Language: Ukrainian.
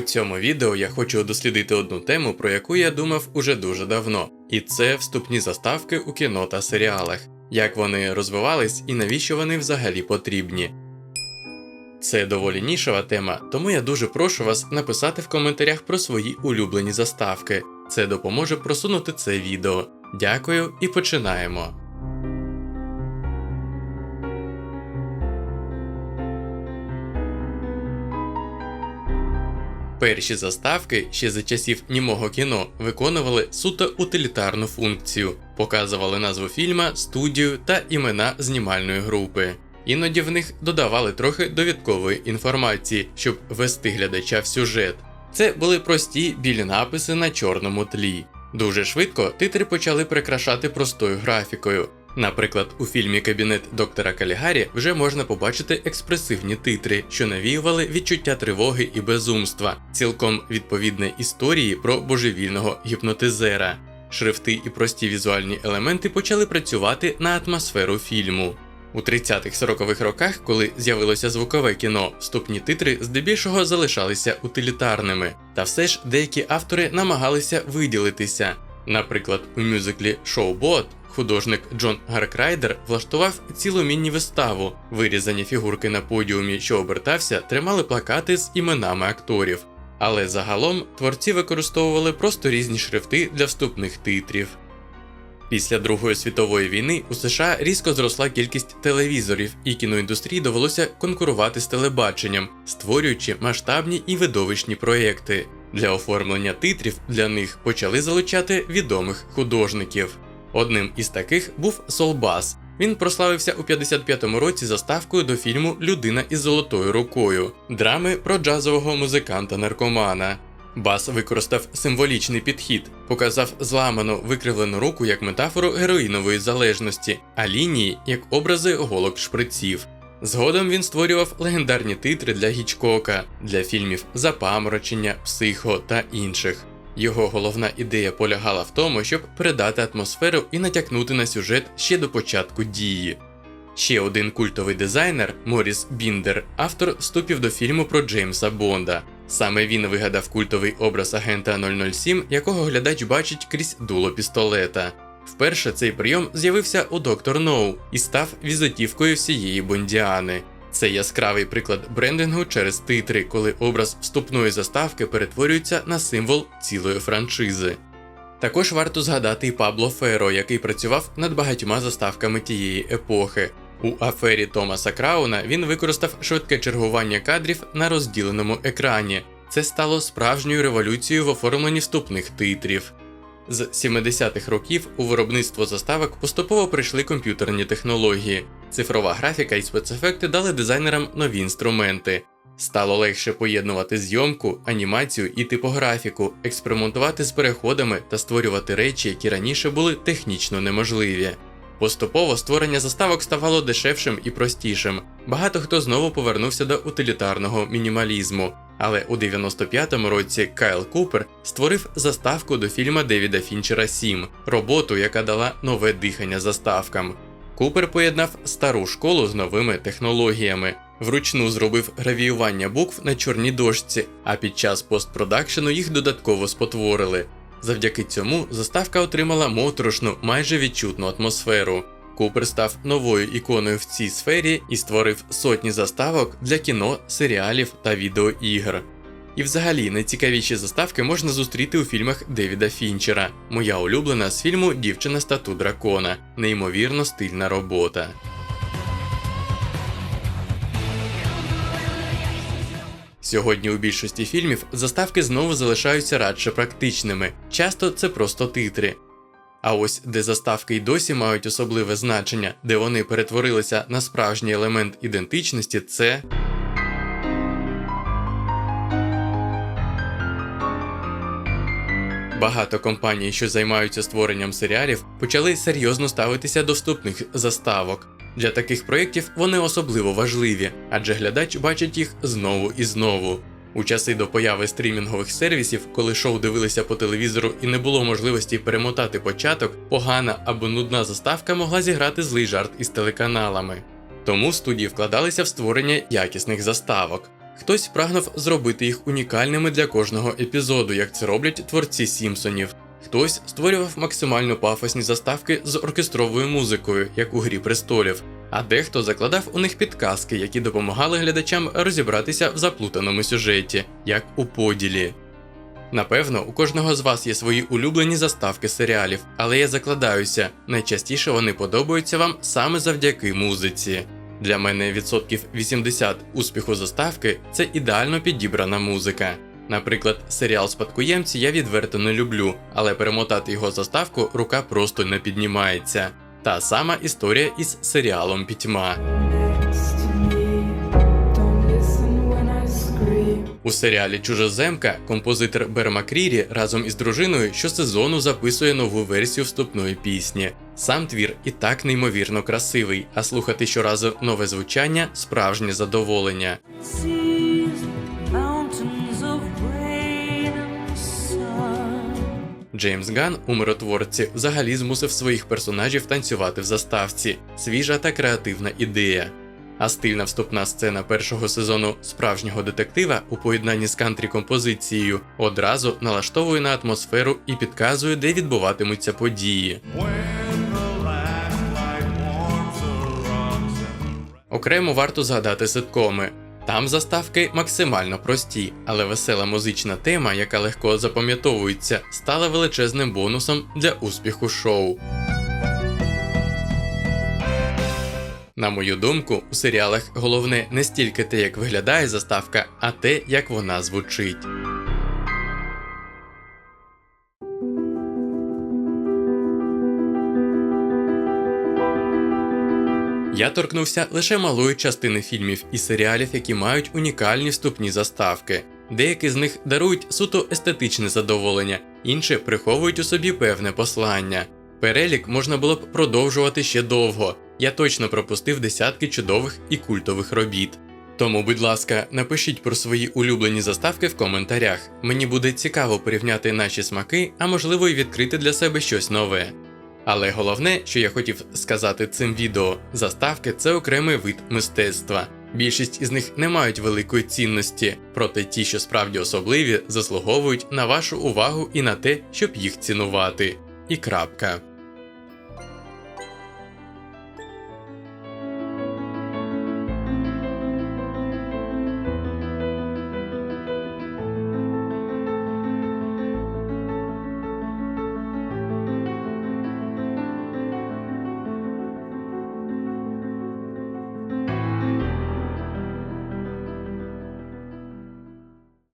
У цьому відео я хочу дослідити одну тему, про яку я думав уже дуже давно, і це вступні заставки у кіно та серіалах, як вони розвивались і навіщо вони взагалі потрібні. Це доволі нішова тема, тому я дуже прошу вас написати в коментарях про свої улюблені заставки. Це допоможе просунути це відео. Дякую і починаємо. Перші заставки ще за часів німого кіно виконували суто утилітарну функцію, показували назву фільма, студію та імена знімальної групи. Іноді в них додавали трохи довідкової інформації, щоб вести глядача в сюжет. Це були прості білі написи на чорному тлі. Дуже швидко титри почали прикрашати простою графікою. Наприклад, у фільмі Кабінет доктора Калігарі вже можна побачити експресивні титри, що навіювали відчуття тривоги і безумства, цілком відповідне історії про божевільного гіпнотизера. Шрифти і прості візуальні елементи почали працювати на атмосферу фільму. У 30-40-х роках, коли з'явилося звукове кіно, вступні титри здебільшого залишалися утилітарними, та все ж деякі автори намагалися виділитися. Наприклад, у мюзиклі Шоу-Бот художник Джон Гаркрайдер влаштував цілу міні-виставу. Вирізані фігурки на подіумі, що обертався, тримали плакати з іменами акторів. Але загалом творці використовували просто різні шрифти для вступних титрів. Після Другої світової війни у США різко зросла кількість телевізорів, і кіноіндустрії довелося конкурувати з телебаченням, створюючи масштабні і видовищні проєкти. Для оформлення титрів для них почали залучати відомих художників. Одним із таких був Солбас. Він прославився у 55-му році заставкою до фільму Людина із золотою рукою, драми про джазового музиканта-наркомана. Бас використав символічний підхід, показав зламану викривлену руку як метафору героїнової залежності, а лінії як образи голок шприців. Згодом він створював легендарні титри для Гічкока, для фільмів Запаморочення, Психо та інших. Його головна ідея полягала в тому, щоб передати атмосферу і натякнути на сюжет ще до початку дії. Ще один культовий дизайнер Моріс Біндер, автор вступів до фільму про Джеймса Бонда. Саме він вигадав культовий образ агента 007, якого глядач бачить крізь дуло пістолета. Вперше цей прийом з'явився у Доктор Ноу і став візитівкою всієї Бондіани. Це яскравий приклад брендингу через титри, коли образ вступної заставки перетворюється на символ цілої франшизи. Також варто згадати і Пабло Феро, який працював над багатьма заставками тієї епохи. У афері Томаса Крауна він використав швидке чергування кадрів на розділеному екрані. Це стало справжньою революцією в оформленні вступних титрів. З 70-х років у виробництво заставок поступово прийшли комп'ютерні технології. Цифрова графіка і спецефекти дали дизайнерам нові інструменти. Стало легше поєднувати зйомку, анімацію і типографіку, експериментувати з переходами та створювати речі, які раніше були технічно неможливі. Поступово створення заставок ставало дешевшим і простішим. Багато хто знову повернувся до утилітарного мінімалізму. Але у 95-му році Кайл Купер створив заставку до фільма Девіда Фінчера 7, роботу, яка дала нове дихання заставкам. Купер поєднав стару школу з новими технологіями, вручну зробив гравіювання букв на чорній дошці, а під час постпродакшену їх додатково спотворили. Завдяки цьому заставка отримала моторошну, майже відчутну атмосферу. Купер став новою іконою в цій сфері і створив сотні заставок для кіно, серіалів та відеоігр. І взагалі найцікавіші заставки можна зустріти у фільмах Девіда Фінчера. Моя улюблена з фільму Дівчина стату дракона. Неймовірно стильна робота. Сьогодні у більшості фільмів заставки знову залишаються радше практичними, часто це просто титри. А ось де заставки й досі мають особливе значення, де вони перетворилися на справжній елемент ідентичності, це. Багато компаній, що займаються створенням серіалів, почали серйозно ставитися до вступних заставок. Для таких проєктів вони особливо важливі, адже глядач бачить їх знову і знову. У часи до появи стрімінгових сервісів, коли шоу дивилися по телевізору і не було можливості перемотати початок, погана або нудна заставка могла зіграти злий жарт із телеканалами. Тому студії вкладалися в створення якісних заставок. Хтось прагнув зробити їх унікальними для кожного епізоду, як це роблять творці Сімпсонів. Хтось створював максимально пафосні заставки з оркестровою музикою, як у Грі престолів, а дехто закладав у них підказки, які допомагали глядачам розібратися в заплутаному сюжеті, як у поділі. Напевно, у кожного з вас є свої улюблені заставки серіалів, але я закладаюся, найчастіше вони подобаються вам саме завдяки музиці. Для мене відсотків 80 успіху заставки це ідеально підібрана музика. Наприклад, серіал Спадкоємці я відверто не люблю, але перемотати його заставку рука просто не піднімається. Та сама історія із серіалом Пітьма. У серіалі Чужоземка композитор Бер Макрірі разом із дружиною щосезону записує нову версію вступної пісні. Сам твір і так неймовірно красивий, а слухати щоразу нове звучання справжнє задоволення. Джеймс Ган у миротворці взагалі змусив своїх персонажів танцювати в заставці. Свіжа та креативна ідея. А стильна вступна сцена першого сезону справжнього детектива у поєднанні з кантрі композицією одразу налаштовує на атмосферу і підказує, де відбуватимуться події. Окремо варто згадати ситкоми. Там заставки максимально прості, але весела музична тема, яка легко запам'ятовується, стала величезним бонусом для успіху шоу. На мою думку, у серіалах головне не стільки те, як виглядає заставка, а те, як вона звучить. Я торкнувся лише малої частини фільмів і серіалів, які мають унікальні вступні заставки. Деякі з них дарують суто естетичне задоволення, інші приховують у собі певне послання. Перелік можна було б продовжувати ще довго. Я точно пропустив десятки чудових і культових робіт. Тому, будь ласка, напишіть про свої улюблені заставки в коментарях. Мені буде цікаво порівняти наші смаки, а можливо й відкрити для себе щось нове. Але головне, що я хотів сказати цим відео, заставки це окремий вид мистецтва. Більшість із них не мають великої цінності, проте ті, що справді особливі, заслуговують на вашу увагу і на те, щоб їх цінувати. І крапка.